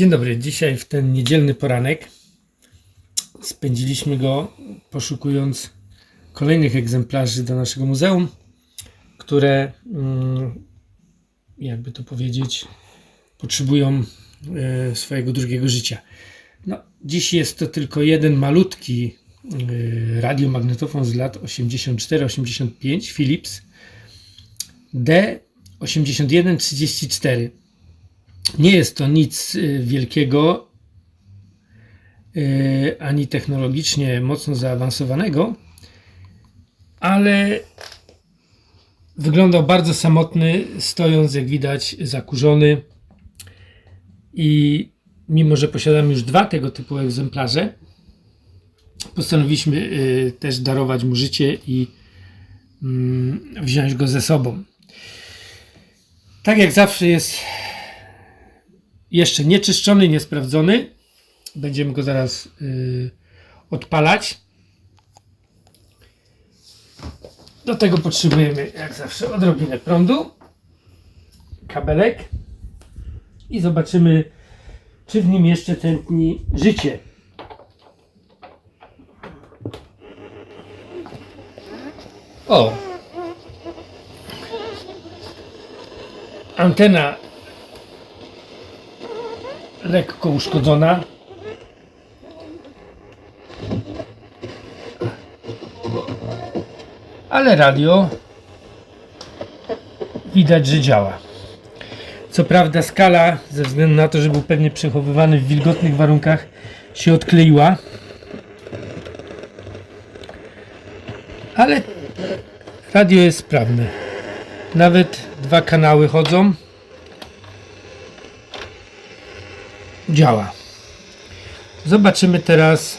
Dzień dobry. Dzisiaj w ten niedzielny poranek spędziliśmy go poszukując kolejnych egzemplarzy do naszego muzeum, które, mm, jakby to powiedzieć, potrzebują e, swojego drugiego życia. No, dziś jest to tylko jeden malutki e, radiomagnetofon z lat 84-85 Philips D8134. Nie jest to nic y, wielkiego y, ani technologicznie mocno zaawansowanego, ale wyglądał bardzo samotny, stojąc jak widać zakurzony i mimo, że posiadamy już dwa tego typu egzemplarze, postanowiliśmy y, też darować mu życie i mm, wziąć go ze sobą. Tak jak zawsze jest jeszcze nieczyszczony, niesprawdzony. Będziemy go zaraz yy, odpalać. Do tego potrzebujemy, jak zawsze, odrobinę prądu, kabelek i zobaczymy, czy w nim jeszcze tętni życie. O! Antena lekko uszkodzona. Ale radio widać, że działa. Co prawda skala, ze względu na to, że był pewnie przechowywany w wilgotnych warunkach, się odkleiła. Ale radio jest sprawne. Nawet dwa kanały chodzą. Działa. Zobaczymy teraz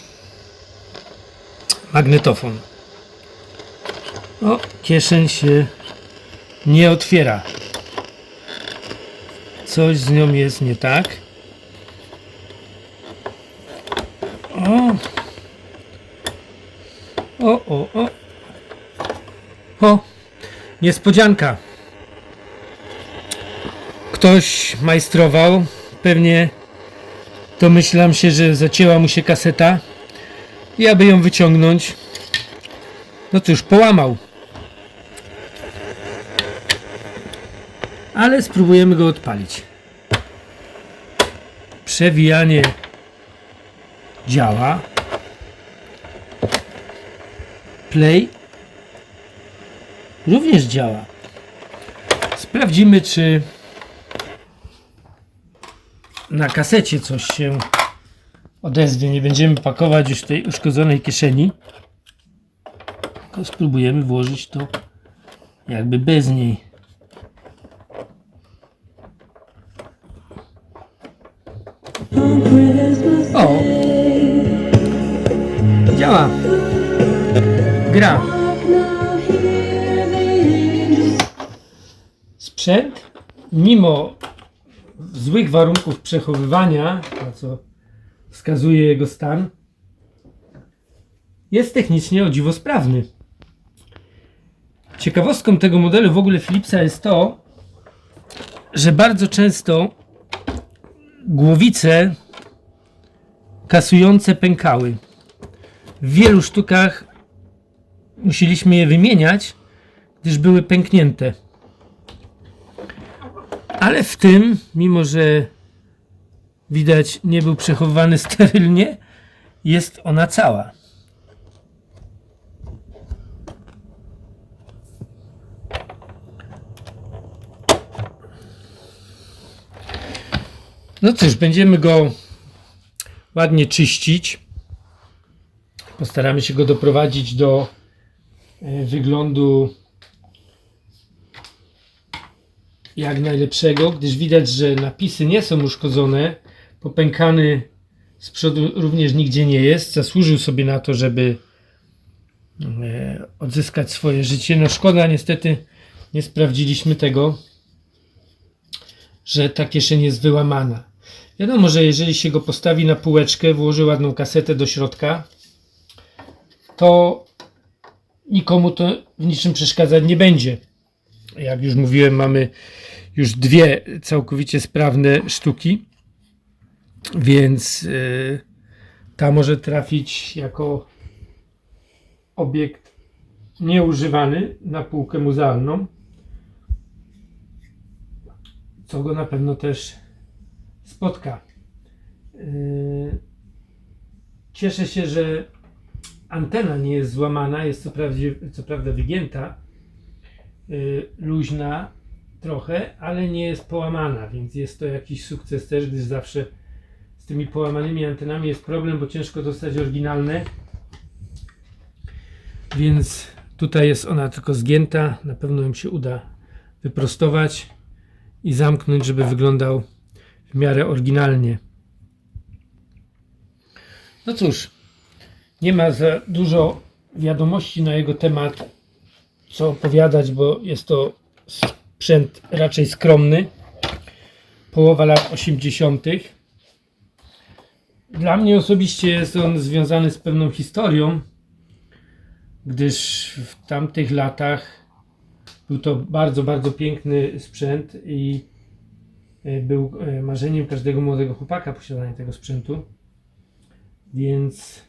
magnetofon. O, kieszeń się nie otwiera. Coś z nią jest nie tak. O. O, o, o. O, niespodzianka. Ktoś majstrował, pewnie Domyślam się, że zacięła mu się kaseta i aby ją wyciągnąć, no cóż, połamał. Ale spróbujemy go odpalić. Przewijanie działa. Play również działa. Sprawdzimy, czy na kasecie coś się odezwie. Nie będziemy pakować już tej uszkodzonej kieszeni. Tylko spróbujemy włożyć to jakby bez niej. O! Działa. Gra. Sprzęt, mimo złych warunków przechowywania, na co wskazuje jego stan, jest technicznie o dziwo sprawny. Ciekawostką tego modelu w ogóle Philipsa jest to, że bardzo często głowice kasujące pękały. W wielu sztukach musieliśmy je wymieniać, gdyż były pęknięte. Ale w tym, mimo że widać nie był przechowywany sterylnie, jest ona cała. No cóż, będziemy go ładnie czyścić. Postaramy się go doprowadzić do e, wyglądu jak najlepszego, gdyż widać, że napisy nie są uszkodzone. Popękany z przodu również nigdzie nie jest. Zasłużył sobie na to, żeby e, odzyskać swoje życie. No szkoda, niestety nie sprawdziliśmy tego, że ta kieszeń jest wyłamana. Wiadomo, że jeżeli się go postawi na półeczkę, włoży ładną kasetę do środka, to nikomu to w niczym przeszkadzać nie będzie. Jak już mówiłem, mamy już dwie całkowicie sprawne sztuki. Więc y, ta może trafić jako obiekt nieużywany na półkę muzealną, co go na pewno też spotka. Yy, Cieszę się, że antena nie jest złamana, jest co, prawdzie, co prawda wygięta, luźna trochę, ale nie jest połamana, więc jest to jakiś sukces też, gdyż zawsze z tymi połamanymi antenami jest problem, bo ciężko dostać oryginalne. Więc tutaj jest ona tylko zgięta, na pewno im się uda wyprostować i zamknąć, żeby wyglądał w miarę oryginalnie. No cóż, nie ma za dużo wiadomości na jego temat, co opowiadać, bo jest to sprzęt raczej skromny. Połowa lat 80. Dla mnie osobiście jest on związany z pewną historią, gdyż w tamtych latach był to bardzo, bardzo piękny sprzęt i e, był e, marzeniem każdego młodego chłopaka posiadanie tego sprzętu. Więc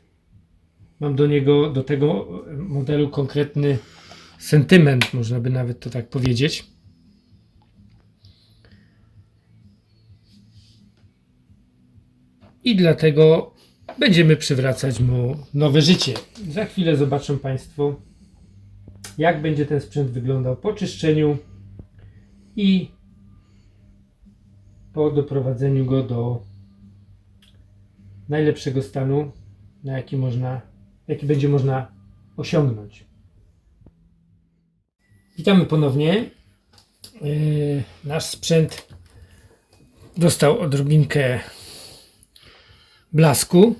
mam do niego, do tego modelu konkretny sentyment, można by nawet to tak powiedzieć. I dlatego będziemy przywracać mu nowe życie. Za chwilę zobaczą Państwo, jak będzie ten sprzęt wyglądał po czyszczeniu i po doprowadzeniu go do najlepszego stanu, na jaki można, jaki będzie można osiągnąć. Witamy ponownie. Yy, nasz sprzęt dostał odrobinkę blasku.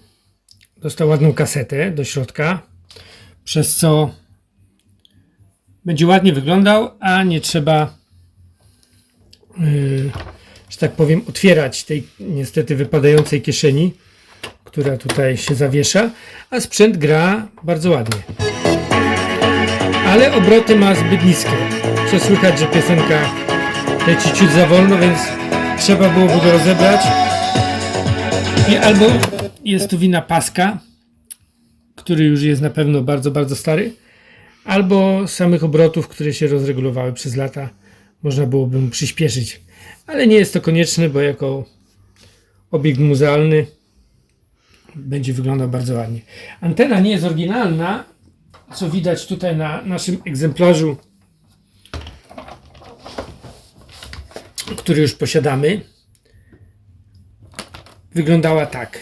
Dostał ładną kasetę do środka, przez co będzie ładnie wyglądał, a nie trzeba, yy, że tak powiem, otwierać tej niestety wypadającej kieszeni, która tutaj się zawiesza, a sprzęt gra bardzo ładnie. Ale obroty ma zbyt niskie. Co słychać, że piosenka leci ciut za wolno, więc trzeba byłoby go rozebrać. I albo jest tu wina paska, który już jest na pewno bardzo, bardzo stary, albo samych obrotów, które się rozregulowały przez lata, można byłoby mu przyspieszyć. Ale nie jest to konieczne, bo jako obiekt muzealny będzie wyglądał bardzo ładnie. Antena nie jest oryginalna, co widać tutaj na naszym egzemplarzu, który już posiadamy. Wyglądała tak.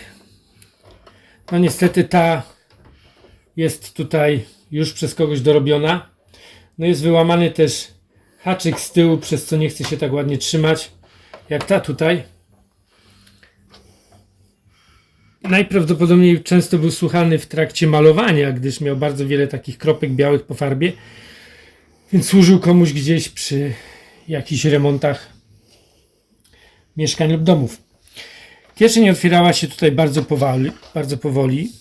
No niestety ta jest tutaj już przez kogoś dorobiona. No jest wyłamany też haczyk z tyłu, przez co nie chce się tak ładnie trzymać, jak ta tutaj. Najprawdopodobniej często był słuchany w trakcie malowania, gdyż miał bardzo wiele takich kropek białych po farbie, więc służył komuś gdzieś przy jakichś remontach mieszkań lub domów. Kieszeń otwierała się tutaj bardzo powoli, bardzo powoli,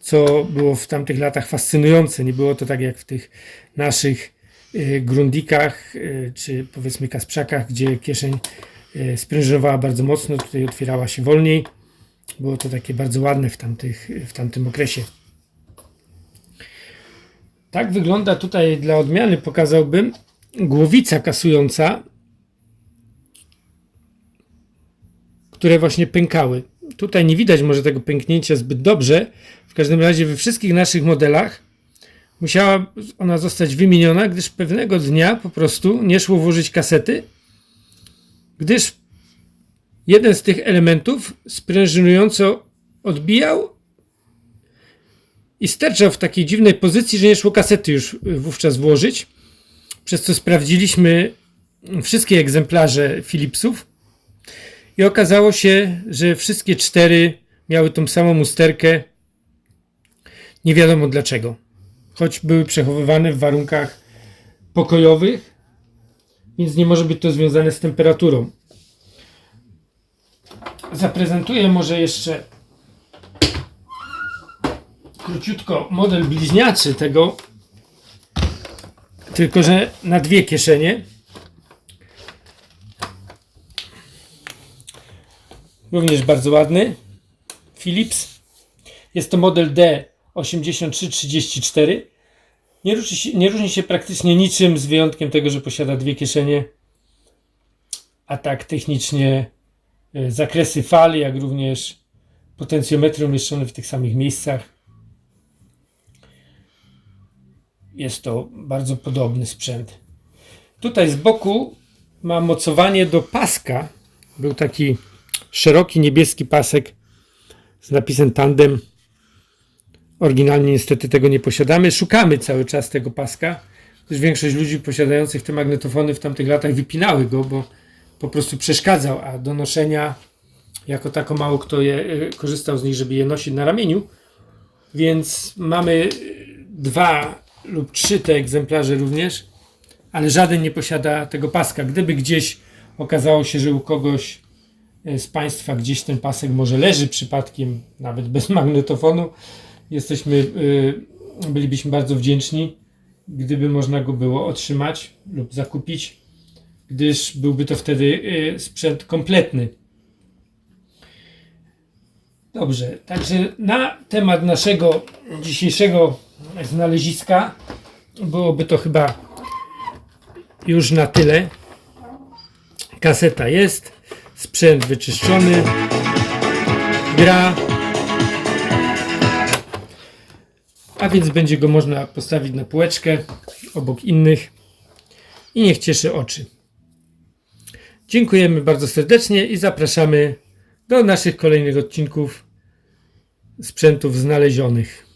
co było w tamtych latach fascynujące. Nie było to tak jak w tych naszych y, grundikach, y, czy powiedzmy kasprzakach, gdzie kieszeń y, sprężynowała bardzo mocno, tutaj otwierała się wolniej. Było to takie bardzo ładne w, tamtych, w tamtym okresie. Tak wygląda tutaj dla odmiany, pokazałbym, głowica kasująca, które właśnie pękały. Tutaj nie widać może tego pęknięcia zbyt dobrze. W każdym razie we wszystkich naszych modelach musiała ona zostać wymieniona, gdyż pewnego dnia po prostu nie szło włożyć kasety, gdyż jeden z tych elementów sprężynująco odbijał i sterczał w takiej dziwnej pozycji, że nie szło kasety już wówczas włożyć. Przez co sprawdziliśmy wszystkie egzemplarze Philipsów i okazało się, że wszystkie cztery miały tą samą usterkę. Nie wiadomo dlaczego. Choć były przechowywane w warunkach pokojowych, więc nie może być to związane z temperaturą. Zaprezentuję może jeszcze króciutko model bliźniaczy tego, tylko że na dwie kieszenie. Również bardzo ładny. Philips. Jest to model D8334. Nie nie różni się praktycznie niczym, z wyjątkiem tego, że posiada dwie kieszenie. A tak technicznie zakresy fal, jak również potencjometry umieszczone w tych samych miejscach. Jest to bardzo podobny sprzęt. Tutaj z boku ma mocowanie do paska. Był taki szeroki niebieski pasek z napisem tandem. Oryginalnie niestety tego nie posiadamy. Szukamy cały czas tego paska, gdyż większość ludzi posiadających te magnetofony w tamtych latach wypinały go, bo po prostu przeszkadzał, a do noszenia jako tako mało kto je, e, korzystał z nich, żeby je nosić na ramieniu. Więc mamy e, dwa lub trzy te egzemplarze również, ale żaden nie posiada tego paska. Gdyby gdzieś okazało się, że u kogoś e, z Państwa gdzieś ten pasek może leży przypadkiem, nawet bez magnetofonu, jesteśmy, bylibyśmy bardzo wdzięczni, gdyby można go było otrzymać lub zakupić, gdyż byłby to wtedy e, sprzęt kompletny. Dobrze, także na temat naszego dzisiejszego znaleziska byłoby to chyba już na tyle. Kaseta jest, sprzęt wyczyszczony, gra. A więc będzie go można postawić na półeczkę obok innych i niech cieszy oczy. Dziękujemy bardzo serdecznie i zapraszamy do naszych kolejnych odcinków sprzętów znalezionych.